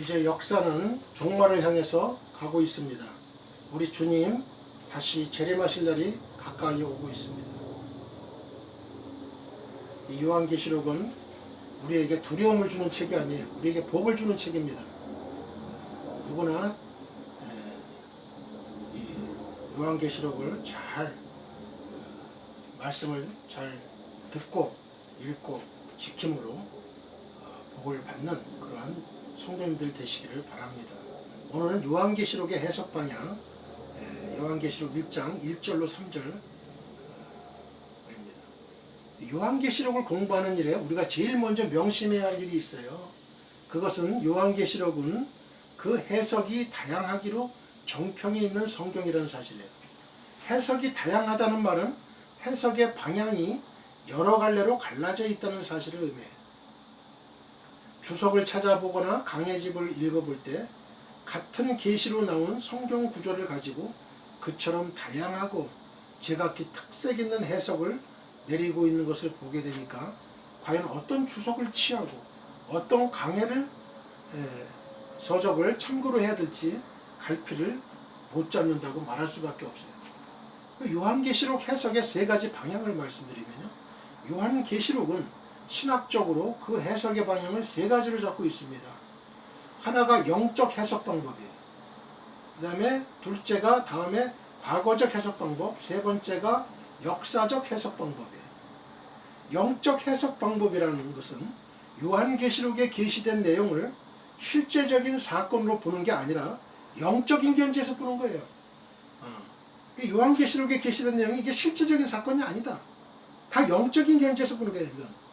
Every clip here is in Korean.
이제 역사는 종말을 향해서 가고 있습니다. 우리 주님 다시 재림하실 날이 가까이 오고 있습니다. 이 요한계시록은 우리에게 두려움을 주는 책이 아니에요. 우리에게 복을 주는 책입니다. 누구나 에, 이 요한계시록을 잘 어, 말씀을 잘 듣고 읽고 지킴으로 어, 복을 받는 그러한 성도님들 되시기를 바랍니다. 오늘은 요한계시록의 해석 방향 에, 요한계시록 1장 1절로 3절 요한계시록을 공부하는 일에 우리가 제일 먼저 명심해야 할 일이 있어요. 그것은 요한계시록은 그 해석이 다양하기로 정평이 있는 성경이라는 사실이에요. 해석이 다양하다는 말은 해석의 방향이 여러 갈래로 갈라져 있다는 사실을 의미해요. 주석을 찾아보거나 강해집을 읽어볼 때 같은 계시로 나온 성경 구조를 가지고 그처럼 다양하고 제각기 특색 있는 해석을 내리고 있는 것을 보게 되니까 과연 어떤 주석을 취하고 어떤 강해를 에, 서적을 참고로 해야 될지 갈피를 못 잡는다고 말할 수밖에 없어요. 그 요한계시록 해석의 세 가지 방향을 말씀드리면요. 요한계시록은 신학적으로 그 해석의 방향을 세 가지로 잡고 있습니다. 하나가 영적 해석 방법이에요. 그 다음에 둘째가 다음에 과거적 해석 방법, 세 번째가 역사적 해석 방법이에요. 영적 해석 방법이라는 것은 요한계시록에 게시된 내용을 실제적인 사건으로 보는 게 아니라 영적인 견지에서 보는 거예요. 어. 요한계시록에 게시된 내용이 이게 실제적인 사건이 아니다. 다 영적인 견지에서 보는 거예요. 이건.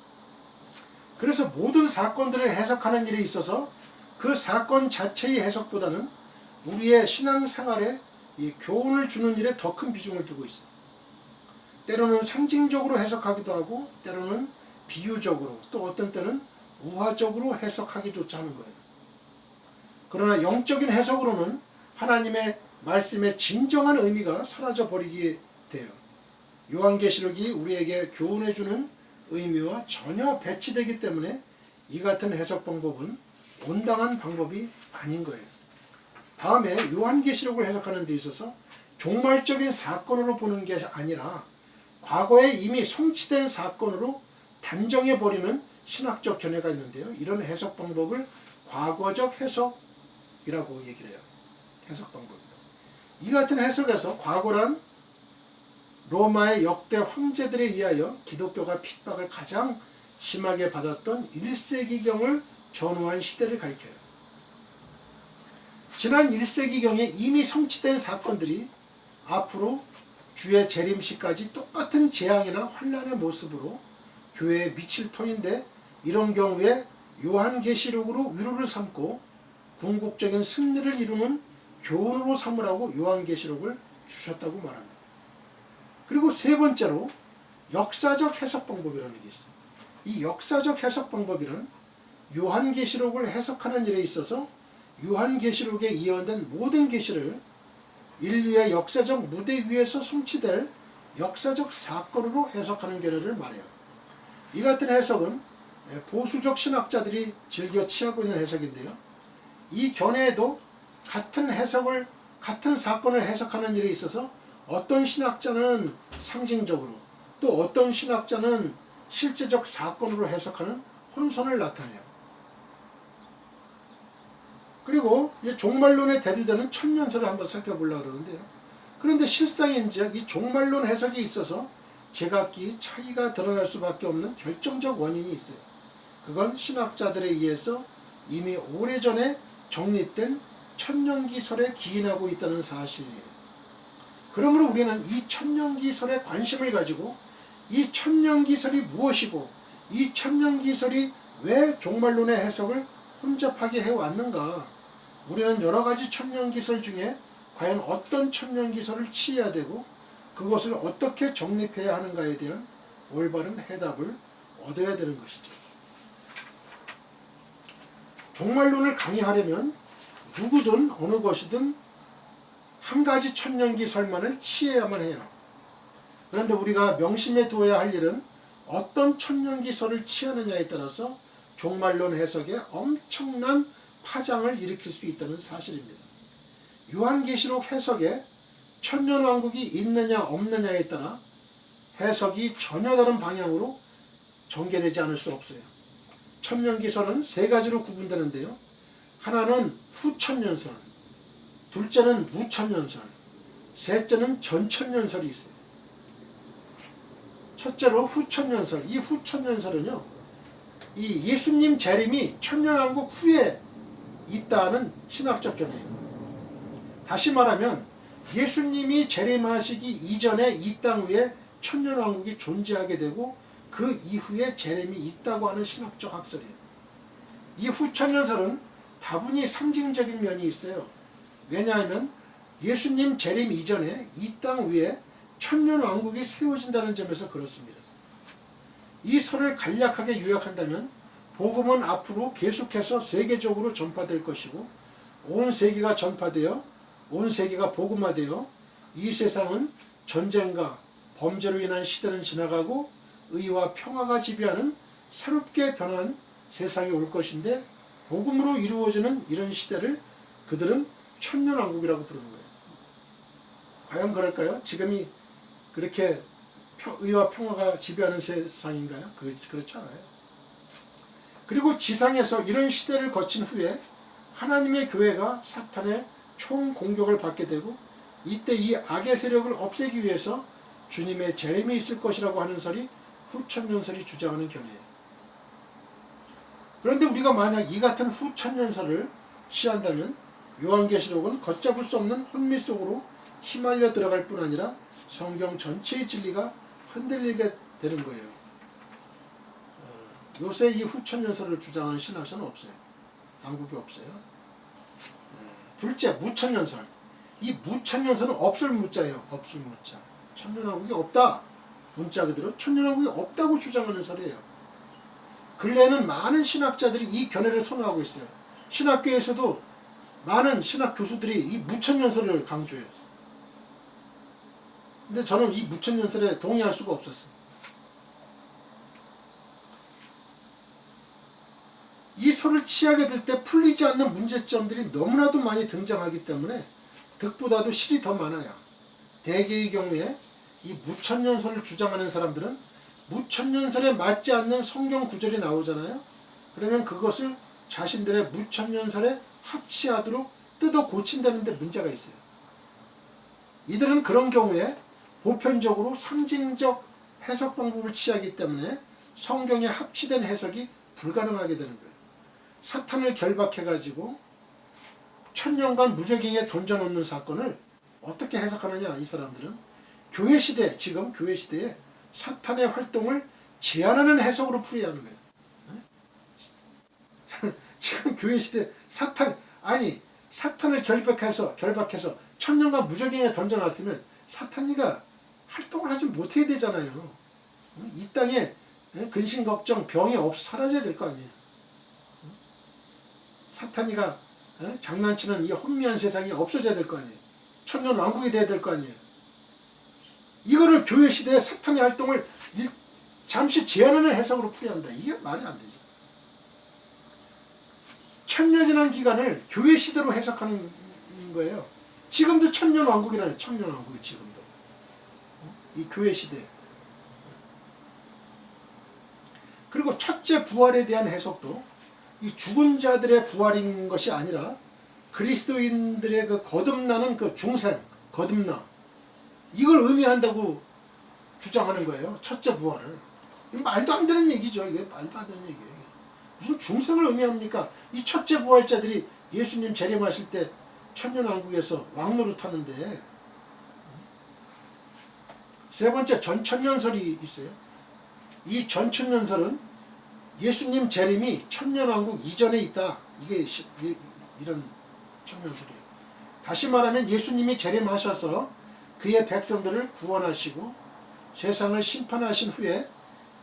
그래서 모든 사건들을 해석하는 일에 있어서 그 사건 자체의 해석보다는 우리의 신앙생활에 이 교훈을 주는 일에 더 큰 비중을 두고 있어요. 때로는 상징적으로 해석하기도 하고 때로는 비유적으로 또 어떤 때는 우화적으로 해석하기조차 하는 거예요. 그러나 영적인 해석으로는 하나님의 말씀의 진정한 의미가 사라져 버리게 돼요. 요한계시록이 우리에게 교훈해 주는 의미와 전혀 배치되기 때문에 이 같은 해석 방법은 온당한 방법이 아닌 거예요. 다음에 요한계시록을 해석하는 데 있어서 종말적인 사건으로 보는 게 아니라 과거에 이미 성취된 사건으로 단정해 버리는 신학적 견해가 있는데요. 이런 해석 방법을 과거적 해석이라고 얘기를 해요. 해석 방법입니다. 이 같은 해석에서 과거란 로마의 역대 황제들에 의하여 기독교가 핍박을 가장 심하게 받았던 1세기경을 전후한 시대를 가리켜요. 지난 1세기경에 이미 성취된 사건들이 앞으로 주의 재림시까지 똑같은 재앙이나 환란의 모습으로 교회에 미칠 터인데 이런 경우에 요한계시록으로 위로를 삼고 궁극적인 승리를 이루는 교훈으로 삼으라고 요한계시록을 주셨다고 말합니다. 그리고 세 번째로 역사적 해석 방법이라는 게 있어요. 이 역사적 해석 방법이란 요한계시록을 해석하는 일에 있어서 요한계시록에 이어된 모든 계시를 인류의 역사적 무대 위에서 성취될 역사적 사건으로 해석하는 견해를 말해요. 이 같은 해석은 보수적 신학자들이 즐겨 취하고 있는 해석인데요. 이 견해에도 같은 해석을 같은 사건을 해석하는 일에 있어서 어떤 신학자는 상징적으로 또 어떤 신학자는 실제적 사건으로 해석하는 혼선을 나타내요. 그리고 종말론에 대두되는 천년설을 한번 살펴보려고 그러는데요. 그런데 실상인즉 이 종말론 해석에 있어서 제각기 차이가 드러날 수밖에 없는 결정적 원인이 있어요. 그건 신학자들에 의해서 이미 오래전에 정립된 천년기설에 기인하고 있다는 사실이에요. 그러므로 우리는 이 천년기설에 관심을 가지고 이 천년기설이 무엇이고 이 천년기설이 왜 종말론의 해석을 혼잡하게 해왔는가 우리는 여러 가지 천년기설 중에 과연 어떤 천년기설을 취해야 되고 그것을 어떻게 정립해야 하는가에 대한 올바른 해답을 얻어야 되는 것이죠. 종말론을 강의하려면 누구든 어느 것이든 한 가지 천년기 설만을 취해야만 해요. 그런데 우리가 명심해 두어야 할 일은 어떤 천년기설을 취하느냐에 따라서 종말론 해석에 엄청난 파장을 일으킬 수 있다는 사실입니다. 요한계시록 해석에 천년왕국이 있느냐 없느냐에 따라 해석이 전혀 다른 방향으로 전개되지 않을 수 없어요. 천년기설은 세 가지로 구분되는데요. 하나는 후천년설, 둘째는 무천년설, 셋째는 전천년설이 있어요. 첫째로 후천년설. 이 후천년설은요, 이 예수님 재림이 천년왕국 후에 있다는 신학적 견해예요. 다시 말하면 예수님이 재림하시기 이전에 이 땅 위에 천년왕국이 존재하게 되고 그 이후에 재림이 있다고 하는 신학적 학설이에요. 이 후천년설은 다분히 상징적인 면이 있어요. 왜냐하면 예수님 재림 이전에 이 땅 위에 천년 왕국이 세워진다는 점에서 그렇습니다. 이 설을 간략하게 요약한다면 복음은 앞으로 계속해서 세계적으로 전파될 것이고 온 세계가 전파되어 온 세계가 복음화되어 이 세상은 전쟁과 범죄로 인한 시대는 지나가고 의와 평화가 지배하는 새롭게 변한 세상이 올 것인데 복음으로 이루어지는 이런 시대를 그들은 천년왕국이라고 부르는 거예요. 과연 그럴까요? 지금이 그렇게 평- 의와 평화가 지배하는 세상인가요? 그, 그렇지 않아요. 그리고 지상에서 이런 시대를 거친 후에 하나님의 교회가 사탄의 총 공격을 받게 되고 이때 이 악의 세력을 없애기 위해서 주님의 재림이 있을 것이라고 하는 설이 후천년설이 주장하는 견해예요. 그런데 우리가 만약 이 같은 후천년설을 취한다면 요한계시록은 걷잡을 수 없는 혼미 속으로 휘말려 들어갈 뿐 아니라 성경 전체의 진리가 흔들리게 되는 거예요. 어, 요새 이 후천년설을 주장하는 신학자는 없어요. 한국에 없어요. 예, 둘째, 무천년설. 이 무천년설은 없을 무자예요. 없을 무자. 천년왕국이 없다. 문자 그대로 천년왕국이 없다고 주장하는 설이에요. 근래에는 많은 신학자들이 이 견해를 선호하고 있어요. 신학교에서도 많은 신학 교수들이 이 무천년설을 강조해요. 근데 저는 이 무천년설에 동의할 수가 없었어요. 이 설을 취하게 될 때 풀리지 않는 문제점들이 너무나도 많이 등장하기 때문에 득보다도 실이 더 많아요. 대개의 경우에 이 무천년설을 주장하는 사람들은 무천년설에 맞지 않는 성경 구절이 나오잖아요. 그러면 그것을 자신들의 무천년설에 합치하도록 뜯어 고친다는데 문제가 있어요. 이들은 그런 경우에 보편적으로 상징적 해석 방법을 취하기 때문에 성경에 합치된 해석이 불가능하게 되는 거예요. 사탄을 결박해가지고 천년간 무적행에 던져놓는 사건을 어떻게 해석하느냐 이 사람들은 교회 시대 지금 교회 시대에 사탄의 활동을 제한하는 해석으로 풀이하는 거예요. 네? 지금 교회 시대 사탄 아니 사탄을 결박해서 결박해서 천년간 무적행에 던져놨으면 사탄이가 활동을 하지 못해야 되잖아요. 이 땅에 근심 걱정 병이 없 사라져야 될 거 아니에요. 사탄이가 장난치는 이 혼미한 세상이 없어져야 될 거 아니에요. 천년 왕국이 돼야 될 거 아니에요. 이거를 교회 시대의 사탄의 활동을 일- 잠시 제한하는 해석으로 풀이한다. 이게 말이 안 되죠. 천년 지난 기간을 교회 시대로 해석하는 거예요. 지금도 천년 왕국이라는 천년 왕국이 지금도 어? 이 교회 시대. 그리고 첫째 부활에 대한 해석도 이 죽은 자들의 부활인 것이 아니라 그리스도인들의 그 거듭나는 그 중생, 거듭나 이걸 의미한다고 주장하는 거예요. 첫째 부활을. 말도 안 되는 얘기죠. 이게 말도 안 되는 얘기예요. 무슨 중생을 의미합니까? 이 첫째 부활자들이 예수님 재림하실 때 천년왕국에서 왕노릇 하는데 세 번째 전천년설이 있어요. 이 전천년설은 예수님 재림이 천년왕국 이전에 있다. 이게 시- 이- 이런 천년설이에요. 다시 말하면 예수님이 재림하셔서 그의 백성들을 구원하시고 세상을 심판하신 후에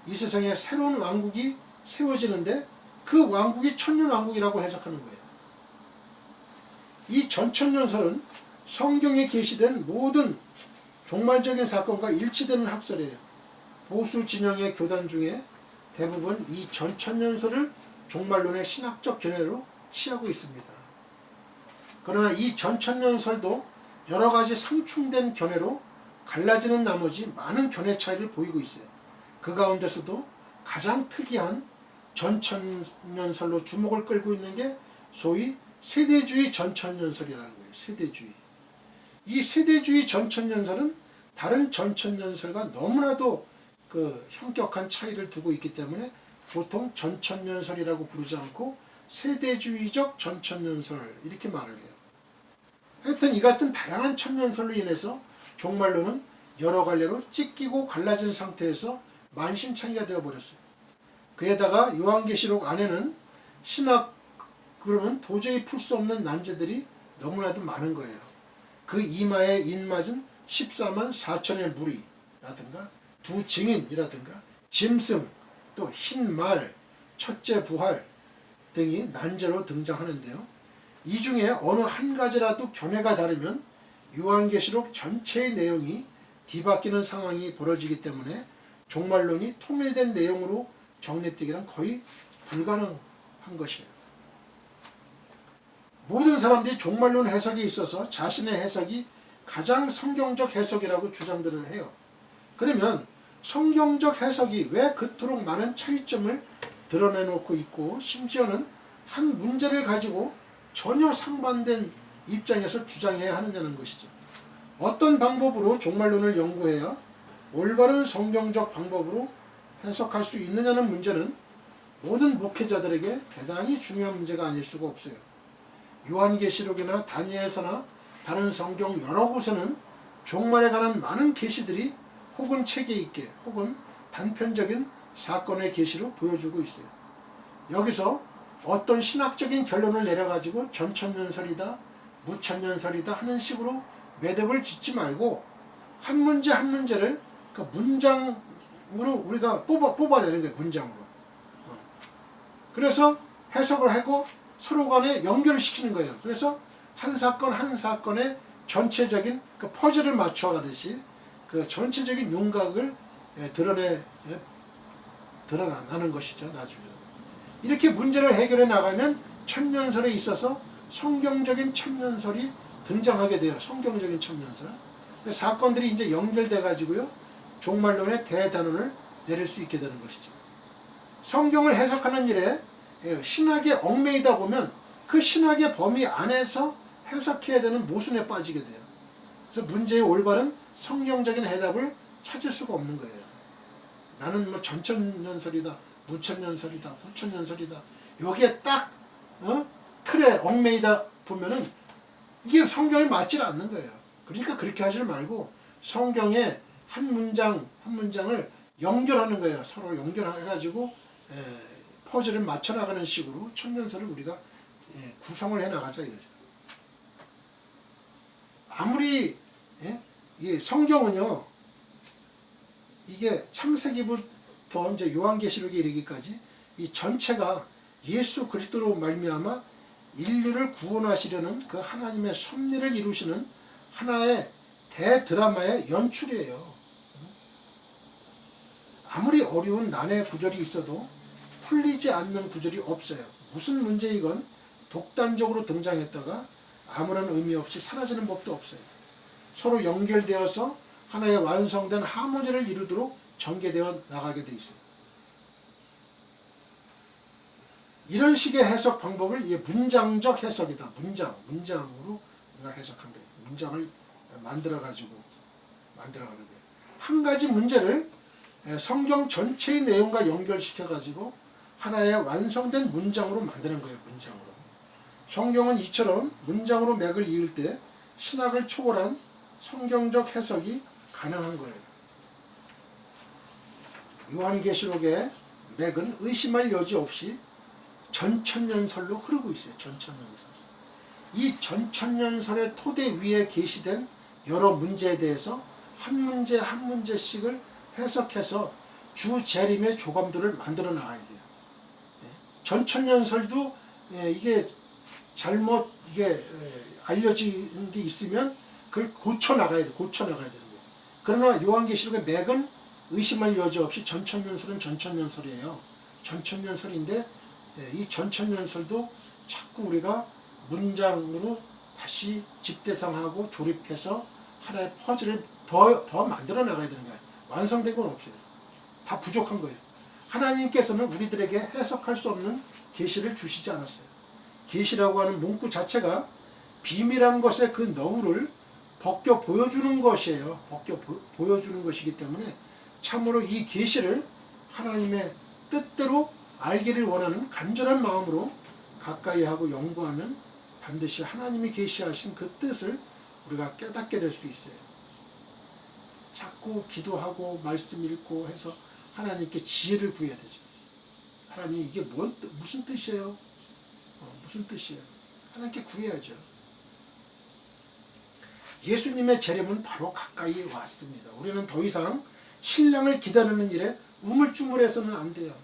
이 세상에 새로운 왕국이 세워지는데 그 왕국이 천년왕국이라고 해석하는 거예요. 이 전천년설은 성경에 게시된 모든 종말적인 사건과 일치되는 학설이에요. 보수 진영의 교단 중에 대부분 이 전천년설을 종말론의 신학적 견해로 취하고 있습니다. 그러나 이 전천년설도 여러 가지 상충된 견해로 갈라지는 나머지 많은 견해 차이를 보이고 있어요. 그 가운데서도 가장 특이한 전천년설로 주목을 끌고 있는 게 소위 세대주의 전천년설이라는 거예요. 세대주의. 이 세대주의 전천년설은 다른 전천년설과 너무나도 그 현격한 차이를 두고 있기 때문에 보통 전천년설이라고 부르지 않고 세대주의적 전천년설 이렇게 말을 해요. 하여튼 이 같은 다양한 천년설로 인해서 종말론은 여러 갈래로 찢기고 갈라진 상태에서 만신창이가 되어버렸어요. 그에다가 요한계시록 안에는 신학 그러면 도저히 풀 수 없는 난제들이 너무나도 많은 거예요. 그 이마에 인맞은 14만 4천의 무리라든가 두 증인이라든가 짐승 또 흰말 첫째 부활 등이 난제로 등장하는데요. 이 중에 어느 한 가지라도 견해가 다르면 요한계시록 전체의 내용이 뒤바뀌는 상황이 벌어지기 때문에 종말론이 통일된 내용으로 정립되기란 거의 불가능한 것이에요. 모든 사람들이 종말론 해석에 있어서 자신의 해석이 가장 성경적 해석이라고 주장들을 해요. 그러면 성경적 해석이 왜 그토록 많은 차이점을 드러내놓고 있고 심지어는 한 문제를 가지고 전혀 상반된 입장에서 주장해야 하느냐는 것이죠. 어떤 방법으로 종말론을 연구해야 올바른 성경적 방법으로 해석할 수 있느냐는 문제는 모든 목회자들에게 대단히 중요한 문제가 아닐 수가 없어요. 요한계시록이나 다니엘서나 다른 성경 여러 곳에는 종말에 관한 많은 계시들이 혹은 체계 있게 혹은 단편적인 사건의 계시로 보여주고 있어요. 여기서 어떤 신학적인 결론을 내려가지고 전천년설이다, 무천년설이다 하는 식으로 매듭을 짓지 말고 한 문제 한 문제를 그 문장 으로 우리가 뽑아, 뽑아내는 거예요. 문장으로. 어. 그래서 해석을 하고 서로 간에 연결시키는 거예요. 그래서 한 사건 한 사건의 전체적인 그 퍼즐을 맞춰가듯이 그 전체적인 윤곽을 예, 드러내 예, 드러나는 것이죠. 나중에 이렇게 문제를 해결해 나가면 천년설에 있어서 성경적인 천년설이 등장하게 돼요. 성경적인 천년설. 사건들이 이제 연결돼 가지고요. 종말론의 대단원을 내릴 수 있게 되는 것이죠. 성경을 해석하는 일에 예, 신학에 얽매이다 보면 그 신학의 범위 안에서 해석해야 되는 모순에 빠지게 돼요. 그래서 문제의 올바른 성경적인 해답을 찾을 수가 없는 거예요. 나는 뭐 전천년설이다, 무천년설이다, 후천년설이다. 여기에 딱 어? 틀에 얽매이다 보면은 이게 성경에 맞질 않는 거예요. 그러니까 그렇게 하지 말고 성경에 한 문장 한 문장을 연결하는 거예요. 서로 연결해가지고 에, 퍼즐을 맞춰 나가는 식으로 천년설을 우리가 예, 구성을 해 나가자 이거죠. 아무리 예? 이 성경은요 이게 창세기부터 이제 요한계시록에 이르기까지 이 전체가 예수 그리스도로 말미암아 인류를 구원하시려는 그 하나님의 섭리를 이루시는 하나의 대드라마의 연출이에요. 아무리 어려운 난해 구절이 있어도 풀리지 않는 구절이 없어요. 무슨 문제이건 독단적으로 등장했다가 아무런 의미 없이 사라지는 법도 없어요. 서로 연결되어서 하나의 완성된 하모니를 이루도록 전개되어 나가게 돼 있어요. 이런 식의 해석 방법을 이게 문장적 해석이다. 문장, 문장으로 우리가 해석한 거예요. 문장을 만들어 가지고 만들어 가는 거예요. 한 가지 문제를 성경 전체의 내용과 연결시켜 가지고 하나의 완성된 문장으로 만드는 거예요. 문장으로. 성경은 이처럼 문장으로 맥을 이을 때 신학을 초월한 성경적 해석이 가능한 거예요. 요한계시록의 맥은 의심할 여지 없이 전천년설로 흐르고 있어요. 전천년설. 이 전천년설의 토대 위에 게시된 여러 문제에 대해서 한 문제 한 문제씩을 해석해서 주 재림의 조감들을 만들어 나가야 돼요. 예. 전천년설도 예, 이게 잘못 이게 알려진 게 있으면 그걸 고쳐 나가야 돼. 고쳐 나가야 되는 거예요. 그러나 요한계시록의 맥은 의심할 여지 없이 전천년설은 전천년설이에요. 전천년설인데 이 전천년설도 자꾸 우리가 문장으로 다시 집대성하고 조립해서 하나의 퍼즐을 더, 더 만들어 나가야 되는 거예요. 완성된 건 없어요. 다 부족한 거예요. 하나님께서는 우리들에게 해석할 수 없는 계시를 주시지 않았어요. 계시라고 하는 문구 자체가 비밀한 것의 그 너울을 벗겨 보여주는 것이에요. 벗겨 보, 보여주는 것이기 때문에 참으로 이 계시를 하나님의 뜻대로 알기를 원하는 간절한 마음으로 가까이 하고 연구하면 반드시 하나님이 계시하신 그 뜻을 우리가 깨닫게 될 수 있어요. 자꾸 기도하고 말씀 읽고 해서 하나님께 지혜를 구해야 되죠. 하나님 이게 뭔 뜻- 무슨 뜻이에요? 어, 무슨 뜻이에요? 하나님께 구해야죠. 예수님의 재림은 바로 가까이 왔습니다. 우리는 더 이상 신랑을 기다리는 일에 우물쭈물해서는 안 돼요.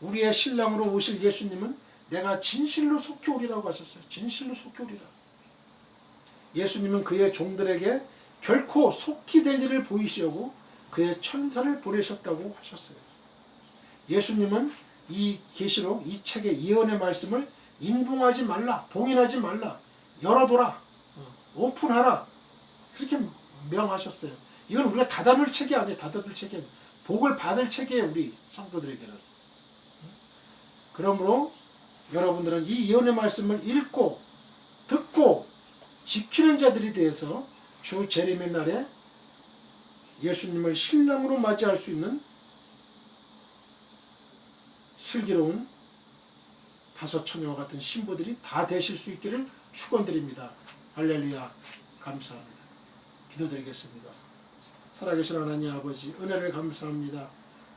우리의 신랑으로 오실 예수님은 내가 진실로 속히 오리라고 하셨어요. 진실로 속히 오리라. 예수님은 그의 종들에게 결코 속히 될 일을 보이시려고 그의 천사를 보내셨다고 하셨어요. 예수님은 이 계시록 이 책의 예언의 말씀을 인봉하지 말라, 봉인하지 말라, 열어둬라, 어, 오픈하라 그렇게 명하셨어요. 이건 우리가 닫아놓을 책이 아니에요. 닫아둘 책이. 복을 받을 책이에요. 우리 성도들에게는. 그러므로 여러분들은 이 예언의 말씀을 읽고 듣고 지키는 자들이 되어서 주 재림의 날에 예수님을 신랑으로 맞이할 수 있는 슬기로운 다섯 처녀와 같은 신부들이 다 되실 수 있기를 축원드립니다. 할렐루야 감사합니다. 기도드리겠습니다. 살아계신 하나님 아버지 은혜를 감사합니다.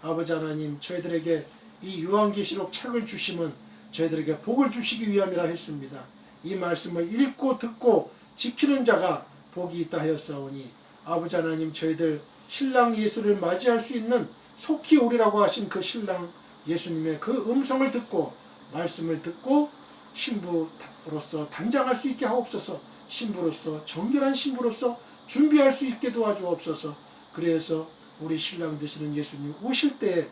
아버지 하나님 저희들에게 이 요한계시록 책을 주심은 저희들에게 복을 주시기 위함이라 했습니다. 이 말씀을 읽고 듣고 지키는 자가 복이 있다 하였사오니 아버지 하나님 저희들 신랑 예수를 맞이할 수 있는 속히 오리라고 하신 그 신랑 예수님의 그 음성을 듣고 말씀을 듣고 신부로서 단장할 수 있게 하옵소서. 신부로서 정결한 신부로서 준비할 수 있게 도와주옵소서. 그래서 우리 신랑 되시는 예수님 오실 때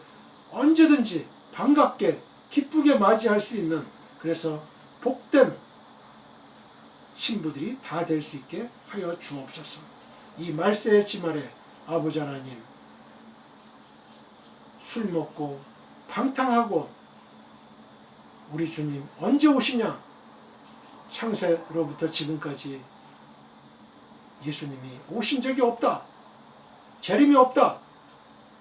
언제든지 반갑게 기쁘게 맞이할 수 있는 그래서 복된 신부들이 다 될 수 있게 하여 주옵소서. 이 말세의 지말에 아버지 하나님 술 먹고 방탕하고 우리 주님 언제 오시냐? 창세로부터 지금까지 예수님이 오신 적이 없다. 재림이 없다.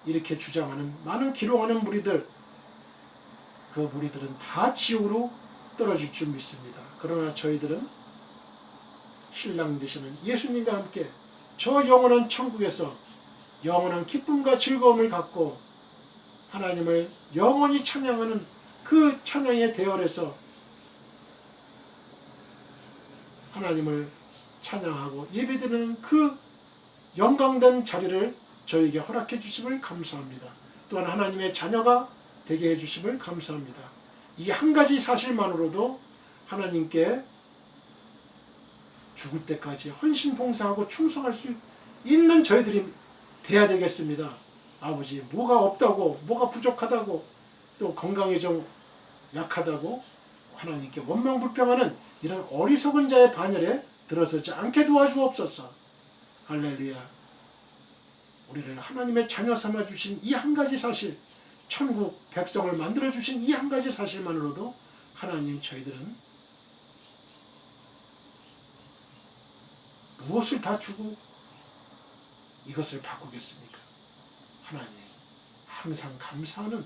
이렇게 주장하는 많은 기록하는 무리들 그 무리들은 다 지옥으로 떨어질 줄 믿습니다. 그러나 저희들은 신랑 되시는 예수님과 함께 저 영원한 천국에서 영원한 기쁨과 즐거움을 갖고 하나님을 영원히 찬양하는 그 찬양의 대열에서 하나님을 찬양하고 예배드리는 그 영광된 자리를 저에게 허락해 주심을 감사합니다. 또한 하나님의 자녀가 되게 해 주심을 감사합니다. 이 한 가지 사실만으로도 하나님께 죽을 때까지 헌신 봉사하고 충성할 수 있는 저희들이 돼야 되겠습니다. 아버지, 뭐가 없다고, 뭐가 부족하다고, 또 건강이 좀 약하다고 하나님께 원망불평하는 이런 어리석은 자의 반열에 들어서지 않게 도와주옵소서. 할렐루야. 우리를 하나님의 자녀 삼아 주신 이 한 가지 사실, 천국 백성을 만들어 주신 이 한 가지 사실만으로도 하나님 저희들은 무엇을 다 주고 이것을 바꾸겠습니까? 하나님, 항상 감사하는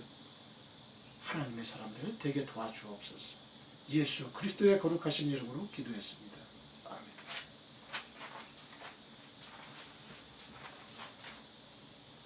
하나님의 사람들을 되게 도와주옵소서. 예수 그리스도의 거룩하신 이름으로 기도했습니다.